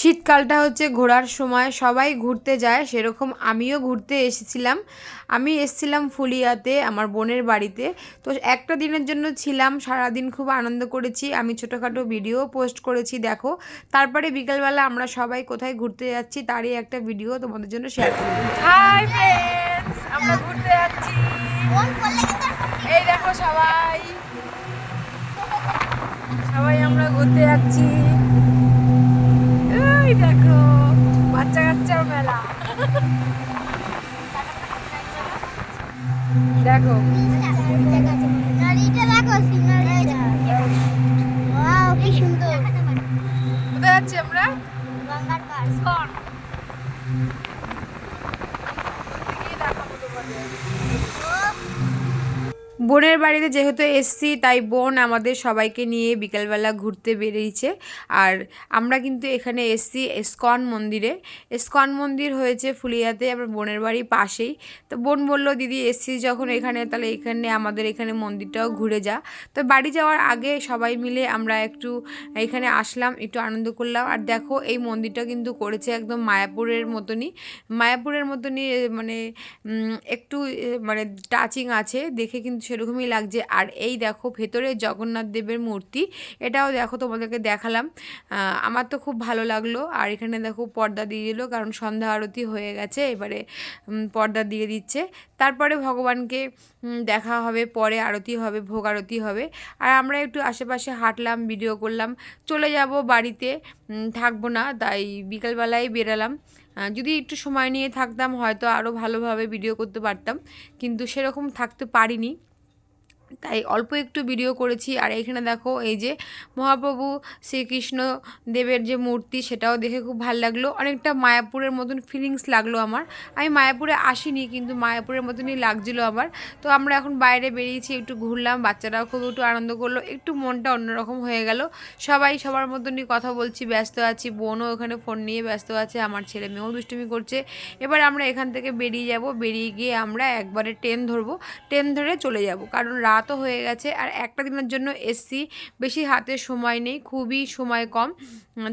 শীতকালটা হচ্ছে ঘোরার সময়, সবাই ঘুরতে যায়, সেরকম আমিও ঘুরতে এসেছিলাম। আমি এসেছিলাম ফুলিয়াতে, আমার বোনের বাড়িতে। তো একটা দিনের জন্য ছিলাম, সারাদিন খুব আনন্দ করেছি। আমি ছোটোখাটো ভিডিও পোস্ট করেছি, দেখো। তারপরে বিকালবেলা আমরা সবাই কোথায় ঘুরতে যাচ্ছি, তারই একটা ভিডিও তোমাদের জন্য শেয়ার করব। হাই আমরা ঘুরতে যাচ্ছি। সবাই। সবাই আমরা ঘুরতে যাচ্ছি। দেখো বাচ্চা কাচ্চার মেলা। দেখো। কি সুন্দর। কোথায় যাচ্ছি আমরা? গঙ্গার পার বোনের বাড়িতে যেহেতু এসছি, তাই বোন আমাদের সবাইকে নিয়ে বিকালবেলা ঘুরতে বেরিয়েছে। আর আমরা কিন্তু এখানে এসছি এসকন মন্দিরে। এসকন মন্দির হয়েছে ফুলিয়াতে, আমার বোনের বাড়ি পাশেই। তো বোন বলল, দিদি এসছি যখন এখানে, তাহলে এখানে আমাদের এখানে মন্দিরটাও ঘুরে যা। তো বাড়ি যাওয়ার আগে সবাই মিলে আমরা একটু এখানে আসলাম, একটু আনন্দ করলাম। আর দেখো, এই মন্দিরটা কিন্তু করেছে একদম মায়াপুরের মতনই। মায়াপুরের মতনই মানে একটু মানে টাচিং আছে। দেখে কিন্তু সেরকমই লাগছে। আর এই দেখো, ভেতরে জগন্নাথ দেবের মূর্তি, এটাও দেখো তোমাদেরকে দেখালাম। আমার তো খুব ভালো লাগল। আর এখানে দেখো পর্দা দিয়ে দিল, কারণ সন্ধ্যা আরতি হয়ে গেছে, এবারে পর্দা দিয়ে দিচ্ছে। তারপরে ভগবানকে দেখা হবে, পরে আরতি হবে, ভোগ আরতি হবে। আর আমরা একটু আশেপাশে হাঁটলাম ভিডিও করলাম। চলে যাব বাড়িতে থাকব না, তাই বিকালবেলায় বেরালাম। যদি একটু সময় নিয়ে থাকতাম, হয়তো আরও ভালোভাবে ভিডিও করতে পারতাম। কিন্তু সেরকম থাকতে পারিনি। তাই অল্প একটু ভিডিও করেছি। আর এখানে দেখো, এই যে মহাপ্রভু শ্রীকৃষ্ণ দেবের যে মূর্তি, সেটাও দেখে খুব ভালো লাগল। অনেকটা মায়াপুরের মতন ফিলিংস লাগল আমার। আমি মায়াপুরে আসিনি, কিন্তু মায়াপুরের মতনই লাগছিল আমার। তো আমরা এখন বাইরে বেরিয়েছি, একটু ঘুরলাম, বাচ্চারাও খুব একটু আনন্দ করল, একটু মনটা অন্যরকম হয়ে গেল। সবাই সবার মতনই কথা বলছি, ব্যস্ত আছি। বোনও ওখানে ফোন নিয়ে ব্যস্ত আছে, আমার ছেলে মেয়েও দুষ্টুমি করছে। এবার আমরা এখান থেকে বেরিয়ে যাব। বেরিয়ে গিয়ে আমরা একবারে ট্রেন ধরবো। ট্রেন ধরে চলে যাব। কারণ রাতও হয়ে গেছে। আর একটা দিনের জন্য এসছি, বেশি হাতে সময় নেই, খুবই সময় কম।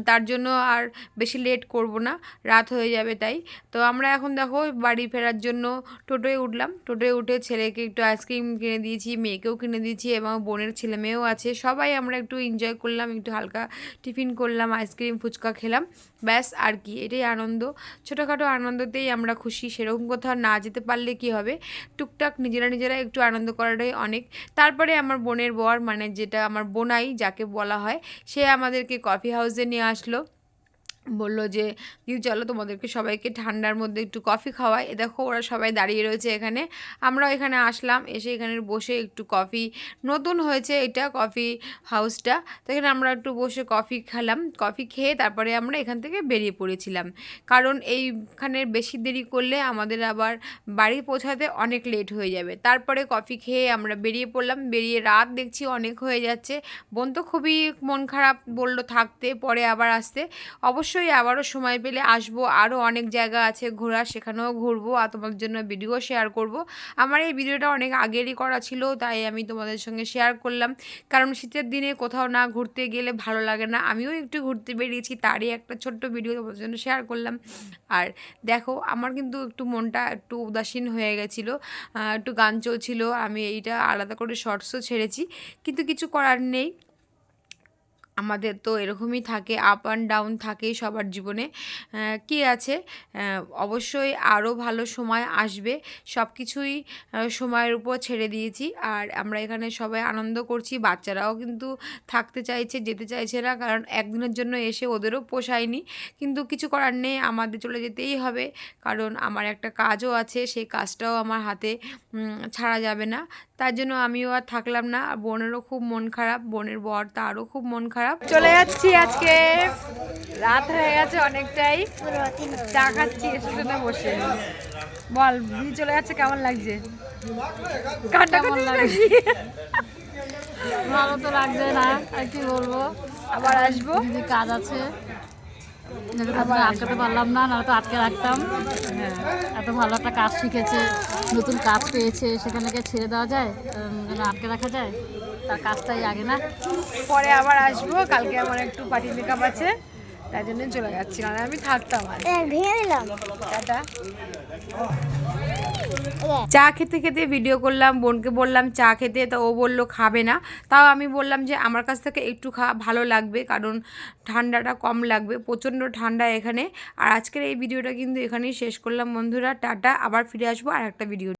তার জন্য আর বেশি লেট করব না, রাত হয়ে যাবে তাই। তো আমরা এখন দেখো বাড়ি ফেরার জন্য টোটোয় উঠলাম। টোটোয় উঠে ছেলেকে একটু আইসক্রিম কিনে দিয়েছি, মেয়েকেও কিনে দিয়েছি এবং বোনের ছেলে মেয়েও আছে। সবাই আমরা একটু এনজয় করলাম, একটু হালকা টিফিন করলাম আইসক্রিম ফুচকা খেলাম। ব্যাস, আর কি, এটাই আনন্দ। ছোটোখাটো আনন্দতেই আমরা খুশি, সেরকম কোথাও না যেতে পারলে কি হবে? টুকটাক নিজেরা নিজেরা একটু আনন্দ করাটাই অনেক। তারপরে আমার বোনের বর মানে যেটা আমার বোনাই যাকে বলা হয়, সে আমাদেরকে কফি হাউসে নিয়ে আসলো। বলল যে দিদি চলো তোমাদেরকে সবাইকে ঠান্ডার মধ্যে একটু কফি খাওয়াই। এ দেখো ওরা সবাই দাঁড়িয়ে রয়েছে এখানে। আমরাও এখানে আসলাম, এসে এখানে বসে একটু কফি। নতুন হয়েছে এটা কফি হাউসটা। তো এখানে আমরা একটু বসে কফি খেলাম। কফি খেয়ে তারপরে আমরা এখান থেকে বেরিয়ে পড়েছিলাম। কারণ এইখানে বেশি দেরি করলে আমাদের আবার বাড়ি পৌঁছাতে অনেক লেট হয়ে যাবে। তারপরে কফি খেয়ে আমরা বেরিয়ে পড়লাম। বেরিয়ে রাত দেখছি অনেক হয়ে যাচ্ছে। বোন তো খুবই মন খারাপ বলল থাকতে, পরে আবার আসতে। অবশ্যই আবারও সময় পেলে আসব। আরও অনেক জায়গা আছে ঘোরা সেখানেও ঘুরবো আর তোমাদের জন্য ভিডিও শেয়ার করব। আমার এই ভিডিওটা অনেক আগেরই করা ছিল, তাই আমি তোমাদের সঙ্গে শেয়ার করলাম। কারণ শীতের দিনে কোথাও না ঘুরতে গেলে ভালো লাগে না। আমিও একটু ঘুরতে বেরিয়েছি, তারই একটা ছোট্ট ভিডিও তোমাদের জন্য শেয়ার করলাম। আর দেখো, আমার কিন্তু একটু মনটা একটু উদাসীন হয়ে গেছিল একটু গান চলছিল, আমি এইটা আলাদা করে শর্টসও ছেড়েছি। কিন্তু কিছু করার নেই। আমাদের তো এরকমই থাকে আপ অ্যান্ড ডাউন থাকেই সবার জীবনে। কি আছে? অবশ্যই আরও ভালো সময় আসবে। সব কিছুই সময়ের উপর ছেড়ে দিয়েছি। আর আমরা এখানে সবাই আনন্দ করছি। বাচ্চারাও কিন্তু থাকতে চাইছে, যেতে চাইছে না। কারণ একদিনের জন্য এসে ওদেরও পোষায়নি। কিন্তু কিছু করার নেই, আমাদের চলে যেতেই হবে। কারণ আমার একটা কাজও আছে, সেই কাজটাও আমার হাতে ছাড়া যাবে না। তার জন্য আমিও আর থাকলাম না। আর বোনেরও খুব মন খারাপ বোনের বর তারও খুব মন খারাপ। চলে যাচ্ছি আজকে। রাত হয়ে গেছে অনেকটাই। চা খাচ্ছি স্টেশনে বসে। বল দিদি চলে যাচ্ছে কেমন লাগছে? কেমন লাগছে? ভালো তো লাগছে না আর কি বলব? আবার আসব। কাজ আছে। তো আটকাতে পারলাম না নাহলে তো আটকে রাখতাম। হ্যাঁ এত ভালো একটা কাজ শিখেছে নতুন কাজ পেয়েছে সেখানে গিয়ে ছেড়ে দেওয়া যায়? আটকে রাখা যায়? তার কাজটাই আগে না? পরে আবার আসব কালকে আমার একটু পার্টি মেকআপ আছে তাই জন্য চলে যাচ্ছি আমি থাকতাম আর এ, ভেঙে দিলাম। টাটা। চা খেতে খেতে ভিডিও করলাম, বোনকে বললাম চা খেতে, তো ও বলল খাবে না। তাও আমি বললাম যে আমার কাছ থেকে একটু খা, ভালো লাগবে, কারণ ঠান্ডাটা কম লাগবে, প্রচণ্ড ঠান্ডা এখানে। আর আজকের এই ভিডিওটা কিন্তু এখানেই শেষ করলাম। বন্ধুরা, টাটা, আবার ফিরে আসব আর একটা ভিডিও